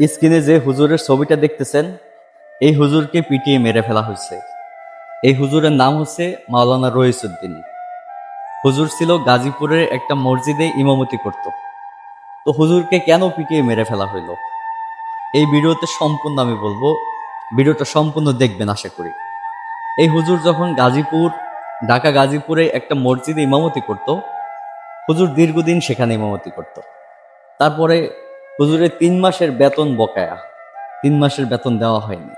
স্ক্রিনে যে হুজুরের ছবিটা দেখতেছেন, এই হুজুরকে পিটিয়ে মেরে ফেলা হয়েছে। এই হুজুরের নাম হচ্ছে মাওলানা রইসুদ্দিন হুজুর ছিল গাজীপুরের একটা মসজিদে ইমামতি করত। তো হুজুরকে কেন পিটিয়ে মেরে ফেলা হইল? এই ভিডিওতে সম্পূর্ণ আমি বলব। ভিডিওটা সম্পূর্ণ দেখবেন, আশা করি। এই হুজুর যখন গাজীপুর, ঢাকা গাজীপুরে একটা মসজিদে ইমামতি করত, হুজুর দীর্ঘদিন সেখানে ইমামতি করত। তারপরে হুজুরের তিন মাসের বেতন বকায়া। তিন মাসের বেতন দেওয়া হয়নি।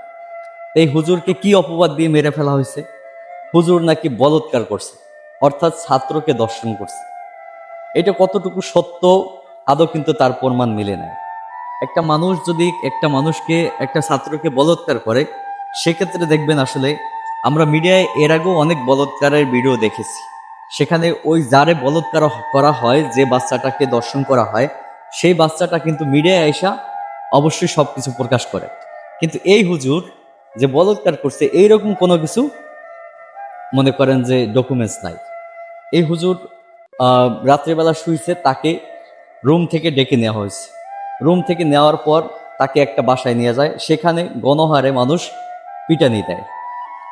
এই হুজুরকে কি অপবাদ দিয়ে মেরে ফেলা হয়েছে? হুজুর নাকি বলৎকার করছে, অর্থাৎ ছাত্রকে দর্শন করছে। এটা কতটুকু সত্য, আদৌ কিন্তু তার প্রমাণ মিলে নেয় একটা মানুষ যদি একটা মানুষকে, একটা ছাত্রকে বলৎকার করে, সেক্ষেত্রে দেখবেন আসলে আমরা মিডিয়ায় এর আগেও অনেক বলৎকারের ভিডিও দেখেছি। সেখানে ওই যারে বলৎকার করা হয়, যে বাচ্চাটাকে দর্শন করা হয় সেই বাচ্চাটা কিন্তু মিডিয়ায় আইসা অবশ্যই সব কিছু প্রকাশ করে। কিন্তু এই হুজুর যে বলৎকার করছে, এইরকম কোনো কিছু মনে করেন যে ডকুমেন্টস নাই। এই হুজুর রাত্রিবেলা শুইছে, তাকে রুম থেকে ডেকে নেওয়া হয়েছে। রুম থেকে নেওয়ার পর তাকে একটা বাসায় নিয়ে যায়, সেখানে গণহারে মানুষ পিটানি দেয়।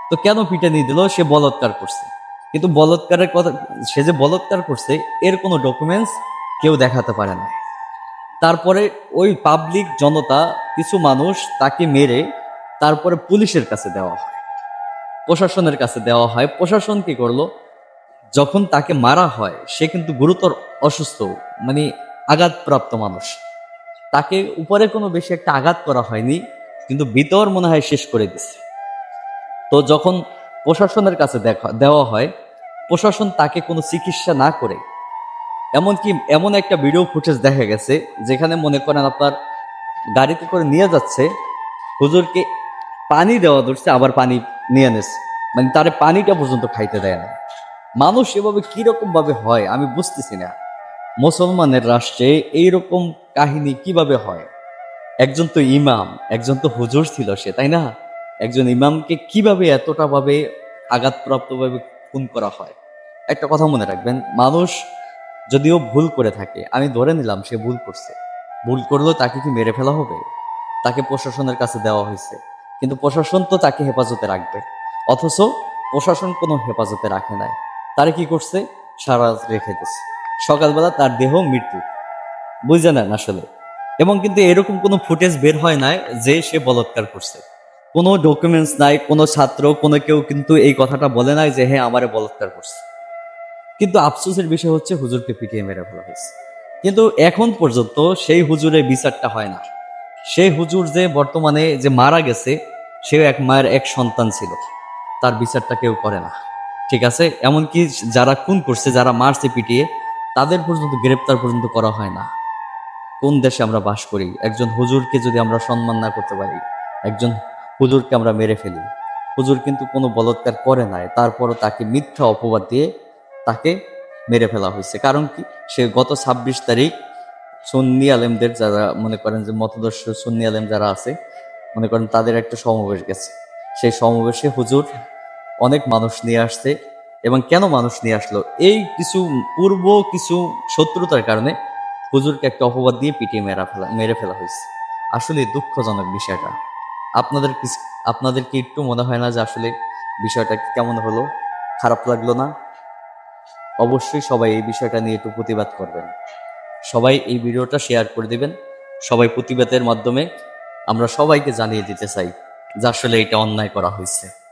তো কেন পিটানি দিল? সে বলৎকার করছে। কিন্তু বলৎকারের কথা, সে যে বলৎকার করছে, এর কোনো ডকুমেন্টস কেউ দেখাতে পারে না। তারপরে ওই পাবলিক জনতা, কিছু মানুষ তাকে মেরে তারপরে পুলিশের কাছে দেওয়া হয়। প্রশাসনের কাছে দেওয়া হয়। প্রশাসন কি করল? যখন তাকে মারা হয়, সে কিন্তু গুরুতর অসুস্থ মানে আঘাতপ্রাপ্ত মানুষ। তাকে উপরে কোনো বেশি একটা আঘাত করা হয়নি, কিন্তু ভিতর মনে হয় শেষ করে দিছে। তো যখন প্রশাসনের কাছে দেখা, দেওয়া হয়, প্রশাসন তাকে কোনো চিকিৎসা না করে এমনকি এমন একটা ভিডিও ফুটেজ দেখা গেছে, যেখানে মনে করেন আপনার গাড়িতে করে নিয়ে যাচ্ছে, হুজুরকে পানি দেওয়া ধরছে, আবার পানি নিয়ে নেছে মানে তার পানিটা পর্যন্ত খাইতে দেয় না মানুষ এভাবে কীরকম ভাবে হয়, আমি বুঝতেছি না। মুসলমানের রাষ্ট্রে এইরকম কাহিনী কীভাবে হয়? একজন তো ইমাম, একজন তো হুজুর ছিল সে, তাই না? একজন ইমামকে কীভাবে এতটা ভাবে আঘাতপ্রাপ্ত ভাবে খুন করা হয়? একটা কথা মনে রাখবেন, মানুষ যদিও ভুল করে থাকে, আমি ধরে নিলাম সে ভুল করছে। ভুল করলেও তাকে কি মেরে ফেলা হবে? তাকে প্রশাসনের কাছে দেওয়া হয়েছে। কিন্তু প্রশাসন তো তাকে হেফাজতে রাখবে। অথচ প্রশাসন কোনো হেফাজতে রাখে নাই। তারা কি করছে? সারা রেখে দিচ্ছে সকালবেলা তার দেহ মৃত্যু। বুঝে নেন আসলে। এবং কিন্তু এরকম কোনো ফুটেজ বের হয় নাই যে সে বলৎকার করছে। কোনো ডকুমেন্টস নাই, কোনো ছাত্র, কোনো কেউ কিন্তু এই কথাটা বলে নাই যে হ্যাঁ আমারে বলৎকার করছে। কিন্তু আফসোসের বিষয় হচ্ছে হুজুরকে পিটিয়ে মেরে ফেলা হয়েছে। কিন্তু এখন পর্যন্ত সেই হুজুরের বিচারটা হয় না। সেই হুজুর যে বর্তমানে যে মারা গেছে, সেও এক মায়ের এক সন্তান ছিল। তার বিচারটা কেউ করে না। ঠিক আছে? এমনকি যারা খুন করছে, যারা মারছে পিটিয়ে, তাদের পর্যন্ত, গ্রেপ্তার পর্যন্ত করা হয় না। কোন দেশে আমরা বাস করি? একজন হুজুরকে যদি আমরা সম্মান না করতে পারি, একজন হুজুরকে আমরা মেরে ফেলি। হুজুর কিন্তু কোনো বলৎকার করে নাই। তারপরও তাকে মিথ্যা অপবাদ দিয়ে তাকে মেরে ফেলা হয়েছে। কারণ কি? সে গত ছাব্বিশ তারিখ সুন্নি আলেমদের যারা মনে করেন যে মতদর্শ সুন্নি আলেম যারা আছে, মনে করেন তাদের একটা সমাবেশ গেছে। সেই সমাবেশে হুজুর অনেক মানুষ নিয়ে আসছে এবং কেন মানুষ নিয়ে আসলো? এই কিছু পূর্ব কিছু শত্রুতার কারণে হুজুরকে একটা অপবাদ দিয়ে পিটিয়ে মেরা ফেলা, মেরে ফেলা হয়েছে। আসলে দুঃখজনক বিষয়টা। আপনাদের আপনাদের কি একটু মনে হয় না যে আসলে বিষয়টা কেমন হলো? খারাপ লাগল না? অবশ্যই সবাই এই বিষয়টা নিয়ে একটু প্রতিবাদ করবেন। সবাই এই ভিডিওটা শেয়ার করে দেবেন। সবাই প্রতিবাদের মাধ্যমে আমরা সবাইকে জানিয়ে দিতে চাই যে আসলে এটা অন্যায় করা হয়েছে।